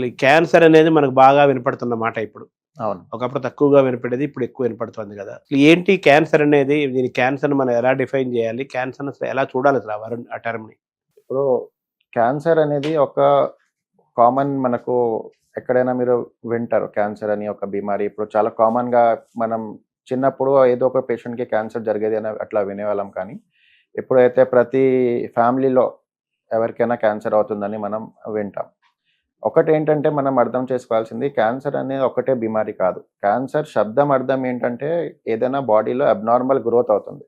అసలు ఈ క్యాన్సర్ అనేది మనకు బాగా వినపడుతున్న మాట ఇప్పుడు. అవును. ఒకప్పుడు తక్కువగా వినపడేది ఇప్పుడు ఎక్కువ వినపడుతుంది కదా. అసలు ఏంటి క్యాన్సర్ అనేది? దీని క్యాన్సర్ మనం ఎలా డిఫైన్ చేయాలి? క్యాన్సర్ ఎలా చూడాలి అసలు వరుణ్- ఆ term ని? ఇప్పుడు క్యాన్సర్ అనేది ఒక కామన్ మనకు ఎక్కడైనా మీరు వింటారు. క్యాన్సర్ అని ఒక బీమారి. ఇప్పుడు చాలా కామన్గా మనం చిన్నప్పుడు ఏదో ఒక పేషెంట్కి క్యాన్సర్ జరిగేది అని అట్లా వినేవాళ్ళం కానీ ఇప్పుడైతే ప్రతి ఫ్యామిలీలో ఎవరికైనా క్యాన్సర్ అవుతుందని మనం వింటాం. ఒకటి ఏంటంటే మనం అర్థం చేసుకోవాల్సింది క్యాన్సర్ అనేది ఒకటే బీమారి కాదు. క్యాన్సర్ శబ్దం అర్థం ఏంటంటే ఏదైనా బాడీలో అబ్నార్మల్ గ్రోత్ అవుతుంది.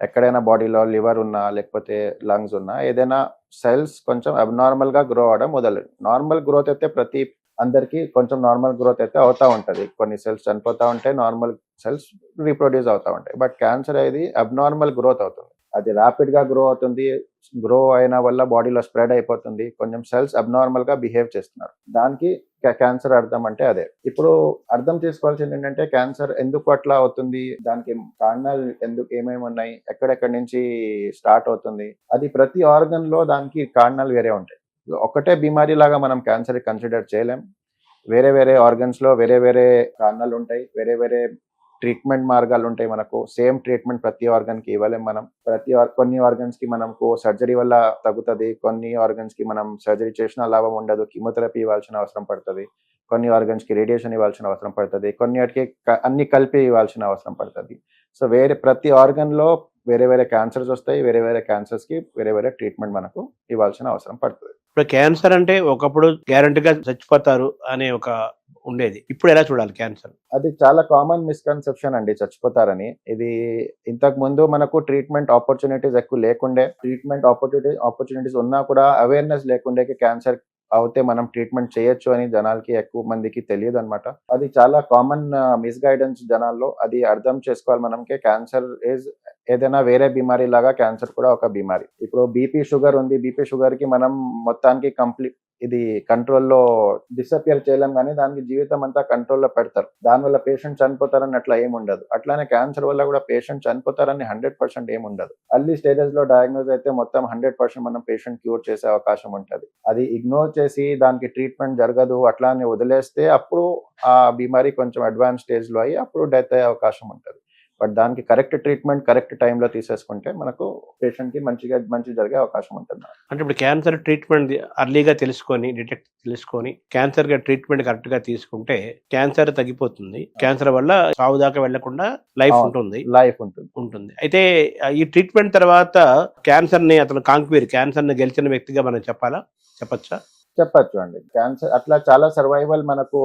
ఎక్కడైనా బాడీలో లివర్ ఉన్నా లేకపోతే లంగ్స్ ఉన్నా ఏదైనా సెల్స్ కొంచెం అబ్నార్మల్గా గ్రో అవడం మొదలు నార్మల్ గ్రోత్ అయితే ప్రతి అందరికీ కొంచెం నార్మల్ గ్రోత్ అయితే అవుతా ఉంటుంది. కొన్ని సెల్స్ చనిపోతా ఉంటాయి నార్మల్ సెల్స్ రీప్రొడ్యూస్ అవుతా ఉంటాయి. బట్ క్యాన్సర్ అనేది అబ్నార్మల్ గ్రోత్ అవుతుంది. అది ర్యాపిడ్గా గ్రో అవుతుంది గ్రో అయిన వల్ల బాడీలో స్ప్రెడ్ అయిపోతుంది. కొంచెం సెల్స్ అబ్నార్మల్గా బిహేవ్ చేస్తున్నారు. దానికి క్యాన్సర్ అర్థం అంటే అదే. ఇప్పుడు అర్థం చేసుకోవాల్సింది ఏంటంటే క్యాన్సర్ ఎందుకు అట్లా అవుతుంది? దానికి కారణాలు ఎందుకు ఏమేమి ఉన్నాయి? ఎక్కడెక్కడి నుంచి స్టార్ట్ అవుతుంది? అది ప్రతి ఆర్గన్లో దానికి కారణాలు వేరే ఉంటాయి. ఒకటే బీమారీ లాగా మనం క్యాన్సర్ కన్సిడర్ చేయలేం. వేరే వేరే ఆర్గన్స్లో వేరే వేరే కారణాలు ఉంటాయి. వేరే వేరే ట్రీట్మెంట్ మార్గాలు ఉంటాయి మనకు. సేమ్ ట్రీట్మెంట్ ప్రతి ఆర్గాన్కి ఇవ్వలేం మనం. ప్రతి కొన్ని ఆర్గన్స్కి మనకు సర్జరీ వల్ల తగ్గుతుంది. కొన్ని ఆర్గన్స్కి మనం సర్జరీ చేసిన లాభం ఉండదు. కీమోథెరపీ ఇవ్వాల్సిన అవసరం పడుతుంది. కొన్ని ఆర్గన్స్కి రేడియేషన్ ఇవ్వాల్సిన అవసరం పడుతుంది. కొన్ని వాటికి అన్ని కలిపి ఇవ్వాల్సిన అవసరం పడుతుంది. సో వేరే ప్రతి ఆర్గన్లో వేరే వేరే క్యాన్సర్స్ వస్తాయి. వేరే వేరే క్యాన్సర్స్కి వేరే వేరే ట్రీట్మెంట్ మనకు ఇవ్వాల్సిన అవసరం పడుతుంది. ఇప్పుడు క్యాన్సర్ అంటే ఒకప్పుడు గ్యారంటీగా చచ్చిపోతారు అనే ఒక ఉండేది. ఇప్పుడు ఎలా చూడాలి క్యాన్సర్? అది చాలా కామన్ మిస్కన్సెప్షన్ అండి చచ్చిపోతారని. ఇది ఇంతకు ముందు మనకు ట్రీట్మెంట్ ఆపర్చునిటీస్ ఎక్కువ లేకుండే ట్రీట్మెంట్ ఆపర్చునిటీ ఆపర్చునిటీస్ ఉన్నా కూడా అవేర్నెస్ లేకుండే క్యాన్సర్ అవుతే మనం ట్రీట్మెంట్ చేయొచ్చు అని జనాలకి ఎక్కువ మందికి తెలియదు అనమాట అది చాలా కామన్ మిస్గైడెన్స్ జనాల్లో అది అర్థం చేసుకోవాలి మనకి. క్యాన్సర్ ఈజ్ ఏదైనా వేరే బీమారి లాగా క్యాన్సర్ కూడా ఒక బీమారీ. ఇప్పుడు బీపీ షుగర్ ఉంది బీపీ షుగర్కి మనం మొత్తానికి కంప్లీట్ ఇది కంట్రోల్లో డిసపియర్ చేయలేం కానీ దానికి జీవితం అంతా కంట్రోల్లో పెడతారు. దానివల్ల పేషెంట్ చనిపోతారని అట్లా ఏమి ఉండదు. అట్లానే క్యాన్సర్ వల్ల కూడా పేషెంట్ చనిపోతారని హండ్రెడ్ పర్సెంట్ ఏమి ఉండదు. అర్లీ స్టేజెస్లో డయాగ్నోజ్ అయితే మొత్తం హండ్రెడ్ పర్సెంట్ మనం పేషెంట్ క్యూర్ చేసే అవకాశం ఉంటుంది. అది ఇగ్నోర్ చేసి దానికి ట్రీట్మెంట్ జరగదు అట్లానే వదిలేస్తే అప్పుడు ఆ బీమారి కొంచెం అడ్వాన్స్ స్టేజ్లో అయ్యి అప్పుడు డెత్ అయ్యే అవకాశం ఉంటుంది. బట్ దానికి కరెక్ట్ ట్రీట్మెంట్ కరెక్ట్ టైంలో తీసేసుకుంటే మనకు పేషెంట్కి మంచిగా మంచి జరిగే అవకాశం ఉంటుంది అంటే ఇప్పుడు క్యాన్సర్ ట్రీట్మెంట్ అర్లీగా తెలుసుకొని డిటెక్ట్ తెలుసుకొని క్యాన్సర్గా ట్రీట్మెంట్ కరెక్ట్గా తీసుకుంటే క్యాన్సర్ తగ్గిపోతుంది. క్యాన్సర్ వల్ల సావు దాకా వెళ్ళకుండా లైఫ్. ఉంటుంది. లైఫ్ ఉంటుంది. ఉంటుంది. అయితే ఈ ట్రీట్మెంట్ తర్వాత క్యాన్సర్ని అతను కాంక్వీర్ క్యాన్సర్ని గెలిచిన వ్యక్తిగా మనం చెప్పాలా? చెప్పచ్చా? చెప్పచ్చు అండి. క్యాన్సర్ అట్లా చాలా సర్వైవల్ మనకు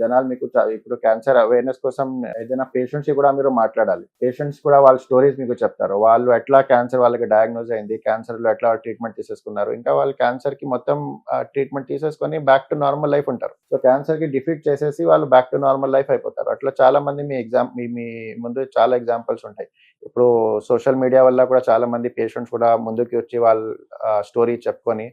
జనాలు మీకు ఇప్పుడు క్యాన్సర్ అవేర్నెస్ కోసం ఏదైనా పేషెంట్స్ కూడా మీరు మాట్లాడాలి. పేషెంట్స్ కూడా వాళ్ళ స్టోరీస్ మీకు చెప్తారు. వాళ్ళు ఎట్లా క్యాన్సర్ వాళ్ళకి డయాగ్నోజ్ అయింది క్యాన్సర్లో ఎట్లా ట్రీట్మెంట్ తీసేసుకున్నారు. ఇంకా వాళ్ళు క్యాన్సర్కి మొత్తం ట్రీట్మెంట్ తీసేసుకొని బ్యాక్ టు నార్మల్ లైఫ్ ఉంటారు. సో క్యాన్సర్కి డిఫీట్ చేసేసి వాళ్ళు బ్యాక్ టు నార్మల్ లైఫ్ అయిపోతారు. అట్లా చాలా మంది మీ ఎగ్జామ్ మీ మీ ముందు చాలా ఎగ్జాంపుల్స్ ఉంటాయి. ఇప్పుడు సోషల్ మీడియా వల్ల కూడా చాలా మంది పేషెంట్స్ కూడా ముందుకి వచ్చి వాళ్ళ స్టోరీ చెప్పుకొని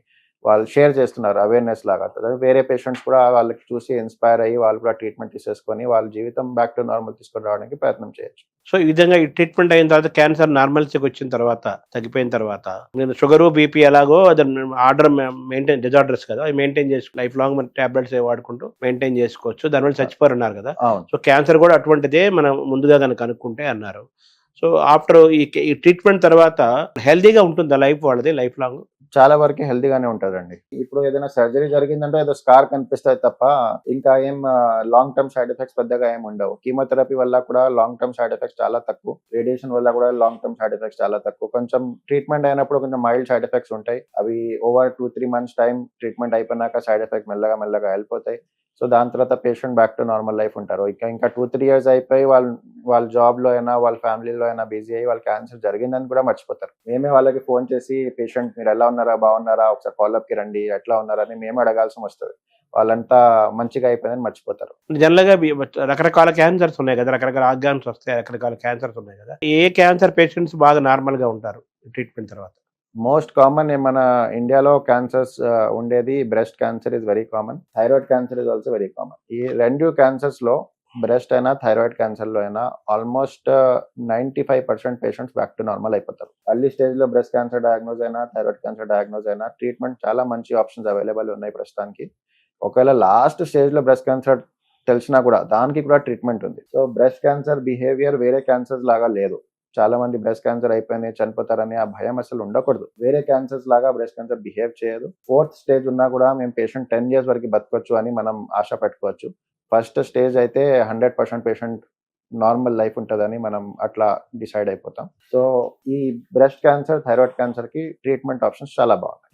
వాళ్ళు షేర్ చేస్తున్నారు అవేర్నెస్ లాగా. వేరే పేషెంట్స్ కూడా వాళ్ళకి చూసి ఇన్స్పైర్ అయ్యి వాళ్ళు కూడా ట్రీట్మెంట్ తీసేసుకొని వాళ్ళ జీవితం బ్యాక్ టు నార్మల్ తీసుకొని రావడానికి ప్రయత్నం చేయొచ్చు. సో ఈ విధంగా ఈ ట్రీట్మెంట్ అయిన తర్వాత క్యాన్సర్ నార్మల్సీకి వచ్చిన తర్వాత తగ్గిపోయిన తర్వాత నేను షుగరు బీపీ ఎలాగో అది ఆర్డర్ మెయింటైన్ డిజార్డర్స్ కదా అవి మెయింటైన్ చేసుకో లైఫ్ లాంగ్ మన టాబ్లెట్స్ వాడుకుంటూ మెయింటైన్ చేసుకోవచ్చు. దానివల్ల చచ్చిపోరు అన్నారు కదా. సో క్యాన్సర్ కూడా అటువంటిదే మనం ముందుగా కనుక కనుక్కుంటే అన్నారు. సో ఆఫ్టర్ ఈ ఈ ట్రీట్మెంట్ తర్వాత హెల్దీగా ఉంటుందా లైఫ్ వాళ్ళది లైఫ్ లాంగ్ చాలా వరకు హెల్తీగానే ఉంటుందండి. ఇప్పుడు ఏదైనా సర్జరీ జరిగిందంటే ఏదో స్కార్ కనిపిస్తాయి తప్ప ఇంకా ఏం లాంగ్ టర్మ్ సైడ్ ఎఫెక్ట్స్ పెద్దగా ఏం ఉండవు. కీమోథెరపీ వల్ల కూడా లాంగ్ టర్మ్ సైడ్ ఎఫెక్ట్స్ చాలా తక్కువ. రేడియేషన్ వల్ల కూడా లాంగ్ టర్మ్ సైడ్ ఎఫెక్ట్స్ చాలా తక్కువ. కొంచెం ట్రీట్మెంట్ అయినప్పుడు కొంచెం మైల్డ్ సైడ్ ఎఫెక్ట్స్ ఉంటాయి. అవి over two three months time treatment అయిపోయినాక సైడ్ ఎఫెక్ట్ మెల్లగా మెల్లగా వెళ్ళిపోతాయి. సో దాని తర్వాత patient back to normal life ఉంటారు. ఇంకా ఇంకా టూ త్రీ ఇయర్స్ అయిపోయి వాళ్ళు వాళ్ళ జాబ్లో అయినా వాళ్ళ ఫ్యామిలీలో అయినా బిజీ అయ్యి వాళ్ళ క్యాన్సర్ జరిగిందని కూడా మర్చిపోతారు. మేమే వాళ్ళకి ఫోన్ చేసి పేషెంట్ మీరు ఎలా ఉన్నారా? బాగున్నారా? ఒకసారి ఫాలోఅప్కి రండి. ఎట్లా ఉన్నారా? అని మేము అడగాల్సి వస్తుంది. వాళ్ళంతా మంచిగా అయిపోయిందని మర్చిపోతారు. జనరల్గా రకరకాల క్యాన్సర్స్ ఉన్నాయి కదా. రకరకాల ఆర్గాన్స్ వస్తాయి. రకరకాల క్యాన్సర్స్ ఉన్నాయి కదా. ఏ క్యాన్సర్ పేషెంట్స్ బాగా నార్మల్గా ఉంటారు ట్రీట్మెంట్ తర్వాత? మోస్ట్ కామన్ మన ఇండియాలో క్యాన్సర్స్ ఉండేది? Breast cancer is very common thyroid cancer is also very common ఈ రెండు క్యాన్సర్స్లో బ్రెస్ట్ అయినా థైరాయిడ్ క్యాన్సర్లో అయినా almost ninety five percent patients back to normal అయిపోతారు. అర్లీ స్టేజ్లో బ్రెస్ట్ క్యాన్సర్ డయాగ్నోజ్ అయినా థైరాయిడ్ క్యాన్సర్ డయాగ్నోజ్ అయినా ట్రీట్మెంట్ చాలా మంచి ఆప్షన్స్ అవైలబుల్ ఉన్నాయి ప్రస్తుతానికి. ఒకవేళ లాస్ట్ స్టేజ్లో బ్రెస్ట్ క్యాన్సర్ తెలిసినా కూడా దానికి కూడా ట్రీట్మెంట్ ఉంది. సో బ్రెస్ట్ క్యాన్సర్ బిహేవియర్ వేరే క్యాన్సర్స్ లాగా లేదు. చాలా మంది బ్రెస్ట్ క్యాన్సర్ అయిపోయింది చనిపోతారని ఆ భయం అసలు ఉండకూడదు. వేరే క్యాన్సర్స్ లాగా బ్రెస్ట్ క్యాన్సర్ బిహేవ్ చేయదు. ఫోర్త్ స్టేజ్ ఉన్నా కూడా మేము పేషెంట్ టెన్ ఇయర్స్ వరకు బతకొచ్చు అని మనం ఆశ పెట్టుకోవచ్చు. ఫస్ట్ స్టేజ్ అయితే hundred percent patient normal life ఉంటుందని మనం అట్లా డిసైడ్ అయిపోతాం. సో ఈ బ్రెస్ట్ క్యాన్సర్ థైరాయిడ్ క్యాన్సర్కి ట్రీట్మెంట్ ఆప్షన్స్ చాలా బాగున్నాయి.